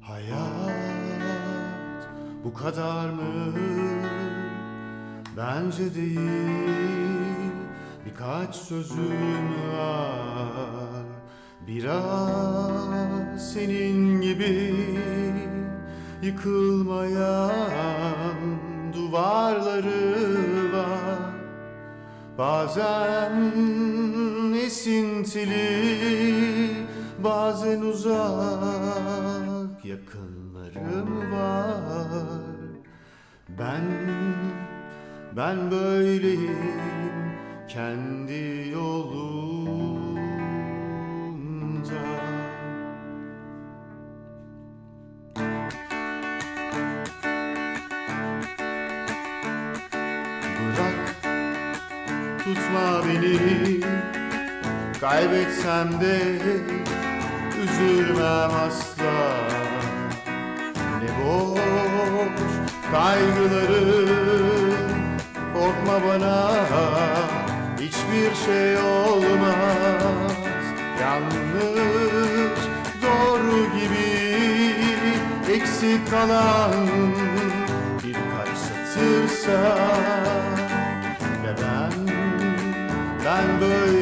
Hayat bu kadar mı? Bence değil. Birkaç sözüm var. Biraz senin gibi Yıkılmayan duvarları var. Bazen esintili, bazen uzak yakınlarım var. Ben, ben böyleyim kendi yolumda. Bırak tutma beni Kaybetsem de üzülmem asla. Ne boş kaygılarım Korkma bana. Hiçbir şey olmaz. Yanlış doğru gibi eksik kalan birkaç satırsa ve ben, ben böyleyim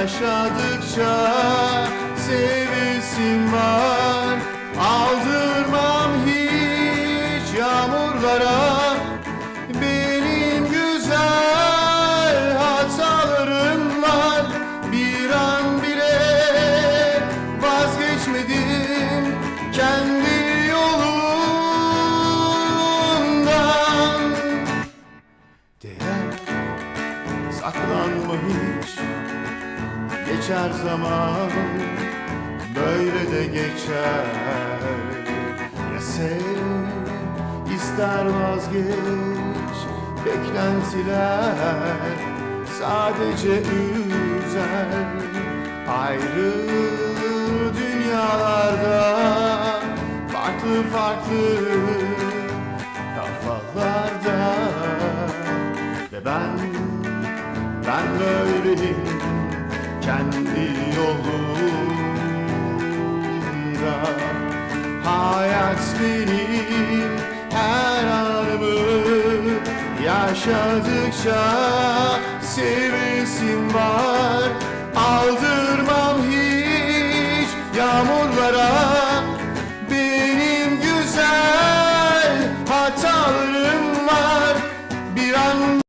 yaşadıkça sevesim var. Aldırmam hiç yağmurlara. Benim güzel hatalarım var. Bir an bile vazgeçmedim kendi yolumdan Değer saklanma hiç Geçer zaman böyle de geçer. Ya sev ister vazgeç Beklentiler sadece üzer. Ayrı dünyalarda farklı farklı kafalarda. Ve ben, ben böyleyim kendi yolumda Hayat benim. Her anımı yaşadıkça sevesim var